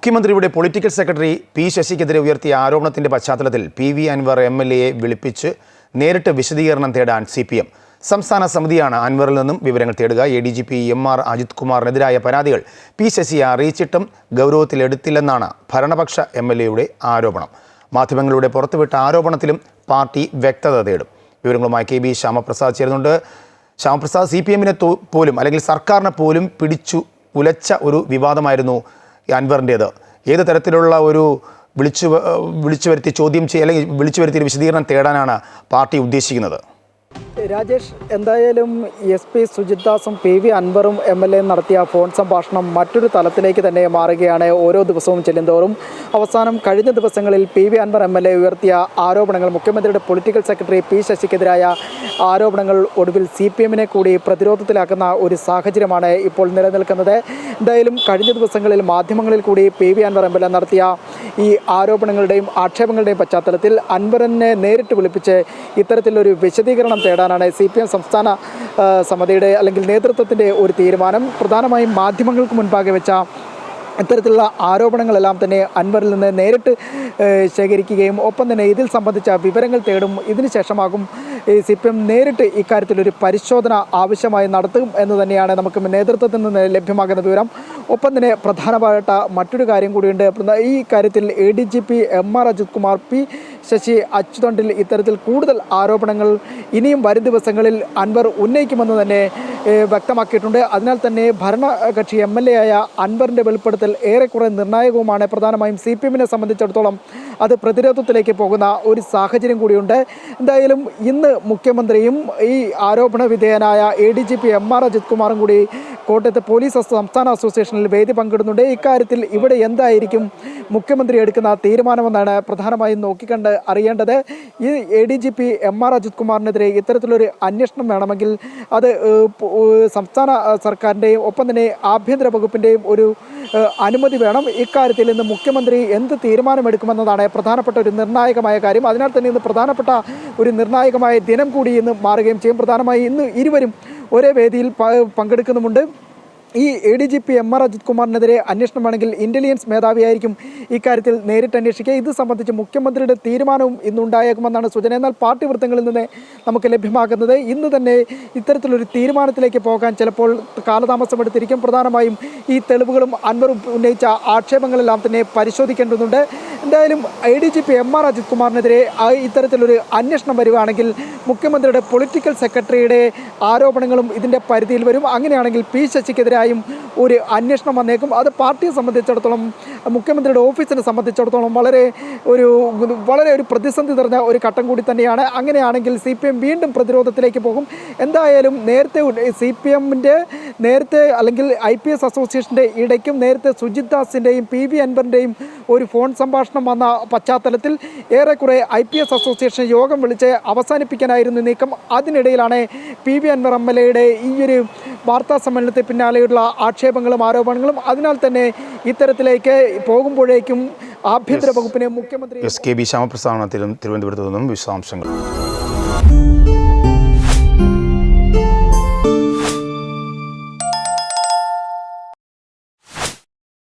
മുഖ്യമന്ത്രിയുടെ political secretary P ശശിക്കെതിരെ ഉയർത്തിയ ആരോപണത്തിന്റെ പശ്ചാത്തലത്തിൽ P V Anvar M L എയെ വിളിപ്പിച്ച് നേരിട്ട് വിശദീകരണം തേടാൻ സി പി എം. സംസ്ഥാന സമിതിയാണ് അൻവറിൽ നിന്നും വിവരങ്ങൾ തേടുക. A D G P M R Ajith കുമാറിനെതിരായ പരാതികൾ പി ശശിയെ അറിയിച്ചിട്ടും ഗൗരവത്തിലെടുത്തില്ലെന്നാണ് ഭരണപക്ഷ എം എൽ എയുടെ ആരോപണം. മാധ്യമങ്ങളുടെ പുറത്തുവിട്ട ആരോപണത്തിലും പാർട്ടി വ്യക്തത തേടും. വിവരങ്ങളുമായി കെ ബി ശ്യാമപ്രസാദ് ചേരുന്നുണ്ട്. ശ്യാമപ്രസാദ് സി പി എമ്മിനെ പോലും അല്ലെങ്കിൽ സർക്കാരിനെ പോലും പിടിച്ചു ഉലച്ച ഒരു വിവാദമായിരുന്നു അൻവറിന്റേത്. ഏത് തരത്തിലുള്ള ഒരു വിളിച്ചു വിളിച്ചു വരുത്തി ചോദ്യം ചെയ്യുക അല്ലെങ്കിൽ വിളിച്ചു വരുത്തി വിശദീകരണം തേടാനാണ് പാർട്ടി ഉദ്ദേശിക്കുന്നത്. രാജേഷ് എന്തായാലും എസ് പി സുജിത് ദാസും പി വി അൻവറും എം എൽ എ നടത്തിയ ഫോൺ സംഭാഷണം മറ്റൊരു തലത്തിലേക്ക് തന്നെ മാറുകയാണ് ഓരോ ദിവസവും ചെല്ലുന്തോറും. അവസാനം കഴിഞ്ഞ ദിവസങ്ങളിൽ P V Anvar M L A ഉയർത്തിയ ആരോപണങ്ങൾ മുഖ്യമന്ത്രിയുടെ പൊളിറ്റിക്കൽ സെക്രട്ടറി പി ശശിക്കെതിരായ ആരോപണങ്ങൾ ഒടുവിൽ സി പി എമ്മിനെ കൂടി പ്രതിരോധത്തിലാക്കുന്ന ഒരു സാഹചര്യമാണ് ഇപ്പോൾ നിലനിൽക്കുന്നത്. എന്തായാലും കഴിഞ്ഞ ദിവസങ്ങളിൽ മാധ്യമങ്ങളിൽ കൂടി P V Anvar M L A നടത്തിയ ഈ ആരോപണങ്ങളുടെയും ആക്ഷേപങ്ങളുടെയും പശ്ചാത്തലത്തിൽ അൻവറിനെ നേരിട്ട് വിളിപ്പിച്ച് ഇത്തരത്തിലൊരു വിശദീകരണം തേടാനാണ് സി പി എം സംസ്ഥാന സമിതിയുടെ അല്ലെങ്കിൽ നേതൃത്വത്തിന്റെ ഒരു തീരുമാനം. പ്രധാനമായും മാധ്യമങ്ങൾക്ക് മുൻപാകെ വെച്ച ഇത്തരത്തിലുള്ള ആരോപണങ്ങളെല്ലാം തന്നെ അൻവറിൽ നിന്ന് നേരിട്ട് ശേഖരിക്കുകയും ഒപ്പം തന്നെ ഇതിൽ സംബന്ധിച്ച വിവരങ്ങൾ തേടും ഇതിനുശേഷമാകും സി പി എം നേരിട്ട് ഇക്കാര്യത്തിലൊരു പരിശോധന ആവശ്യമായി നടത്തും എന്ന് തന്നെയാണ് നമുക്ക് നേതൃത്വത്തിൽ നിന്ന് ലഭ്യമാകുന്ന വിവരം. ഒപ്പം തന്നെ പ്രധാനപ്പെട്ട മറ്റൊരു കാര്യം കൂടിയുണ്ട്. ഈ കാര്യത്തിൽ A D G P M R Ajith Kumar P Sasi അച്യുതണ്ടിൽ ഇത്തരത്തിൽ കൂടുതൽ ആരോപണങ്ങൾ ഇനിയും വരും ദിവസങ്ങളിൽ അൻവർ ഉന്നയിക്കുമെന്ന് തന്നെ വ്യക്തമാക്കിയിട്ടുണ്ട്. അതിനാൽ തന്നെ ഭരണകക്ഷി എം എൽ എ ആയ അൻവറിന്റെ വെളിപ്പെടുത്തൽ ഏറെക്കുറെ നിർണായകവുമാണ്. പ്രധാനമായും സി പി എമ്മിനെ സംബന്ധിച്ചിടത്തോളം അത് പ്രതിരോധത്തിലേക്ക് പോകുന്ന ഒരു സാഹചര്യം കൂടിയുണ്ട്. എന്തായാലും ഇന്ന് മുഖ്യമന്ത്രിയും ഈ ആരോപണ വിധേയനായ A D G P M R Ajith കുമാറും കൂടി കോട്ടയത്തെ പോലീസ് സംസ്ഥാന അസോസിയേഷനിൽ വേദി പങ്കിടുന്നുണ്ട്. ഇക്കാര്യത്തിൽ ഇവിടെ എന്തായിരിക്കും മുഖ്യമന്ത്രി എടുക്കുന്ന തീരുമാനമെന്നാണ് പ്രധാനമായും നോക്കിക്കണ്ട് അറിയേണ്ടത്. ഈ A D G P M R Ajith കുമാറിനെതിരെ ഇത്തരത്തിലൊരു അന്വേഷണം വേണമെങ്കിൽ അത് സംസ്ഥാന സർക്കാരിന്റെയും ഒപ്പം തന്നെ ആഭ്യന്തര വകുപ്പിന്റെയും ഒരു അനുമതി വേണം. ഇക്കാര്യത്തിൽ ഇന്ന് മുഖ്യമന്ത്രി എന്ത് തീരുമാനമെടുക്കുമെന്നതാണ് പ്രധാനപ്പെട്ട ഒരു നിർണായകമായ കാര്യം. അതിനാൽ തന്നെ ഇന്ന് പ്രധാനപ്പെട്ട ഒരു നിർണായകമായ ദിനം കൂടി ഇന്ന് മാറുകയും ചെയ്യും. പ്രധാനമായി ഇന്ന് ഇരുവരും ഒരേ വേദിയിൽ പങ്കെടുക്കുന്നുമുണ്ട്. ഈ A D G P M R Ajith കുമാറിനെതിരെ അന്വേഷണം വേണമെങ്കിൽ ഇന്റലിജൻസ് മേധാവിയായിരിക്കും ഇക്കാര്യത്തിൽ നേരിട്ട് അന്വേഷിക്കുക. ഇത് സംബന്ധിച്ച് മുഖ്യമന്ത്രിയുടെ തീരുമാനവും ഇന്നുണ്ടായേക്കുമെന്നാണ് സൂചന. എന്നാൽ പാർട്ടി വൃത്തങ്ങളിൽ നിന്ന് നമുക്ക് ലഭ്യമാകുന്നത് ഇന്ന് തന്നെ ഇത്തരത്തിലൊരു തീരുമാനത്തിലേക്ക് പോകാൻ ചിലപ്പോൾ കാലതാമസമെടുത്തിരിക്കും പ്രധാനമായും ഈ തെളിവുകളും അൻവർ ഉന്നയിച്ച ആക്ഷേപങ്ങളെല്ലാം തന്നെ പരിശോധിക്കേണ്ടതുണ്ട്. എന്തായാലും I D G P M R Ajith കുമാറിനെതിരെ ഇത്തരത്തിലൊരു അന്വേഷണം വരികയാണെങ്കിൽ മുഖ്യമന്ത്രിയുടെ പൊളിറ്റിക്കൽ സെക്രട്ടറിയുടെ ആരോപണങ്ങളും ഇതിന്റെ പരിധിയിൽ വരും. അങ്ങനെയാണെങ്കിൽ പി ശശിക്കെതിരായും ഒരു അന്വേഷണം വന്നേക്കും. അത് പാർട്ടിയെ സംബന്ധിച്ചിടത്തോളം മുഖ്യമന്ത്രിയുടെ ഓഫീസിനെ സംബന്ധിച്ചിടത്തോളം വളരെ ഒരു വളരെ ഒരു പ്രതിസന്ധി നിറഞ്ഞ ഒരു ഘട്ടം കൂടി തന്നെയാണ്. അങ്ങനെയാണെങ്കിൽ സി വീണ്ടും പ്രതിരോധത്തിലേക്ക് പോകും. എന്തായാലും നേരത്തെ സി പി എമ്മിന്റെ നേരത്തെ അല്ലെങ്കിൽ ഐ പി എസ് അസോസിയേഷന്റെ ഇടയ്ക്കും നേരത്തെ സുജിത് ദാസിന്റെയും പി വി അൻവറിന്റെയും ഒരു ഫോൺ സംഭാഷണം വന്ന പശ്ചാത്തലത്തിൽ ഏറെക്കുറെ ഐ പി എസ് അസോസിയേഷൻ യോഗം വിളിച്ച് അവസാനിപ്പിക്കാനായിരുന്നു നീക്കം. അതിനിടയിലാണ് P V Anvar M L എയുടെ ഈ ഒരു വാർത്താ സമ്മേളനത്തിന് പിന്നാലെയുള്ള ആക്ഷേപങ്ങളും ആരോപണങ്ങളും. അതിനാൽ തന്നെ ഇത്തരത്തിലേക്ക് പോകുമ്പോഴേക്കും ആഭ്യന്തര വകുപ്പിനെ മുഖ്യമന്ത്രി എസ് കെ ബി ശ്യാമപ്രസാദത്തിലും തിരുവനന്തപുരത്തു തിരുവനന്തപുരത്ത് നിന്നും വിശദാംശങ്ങൾ.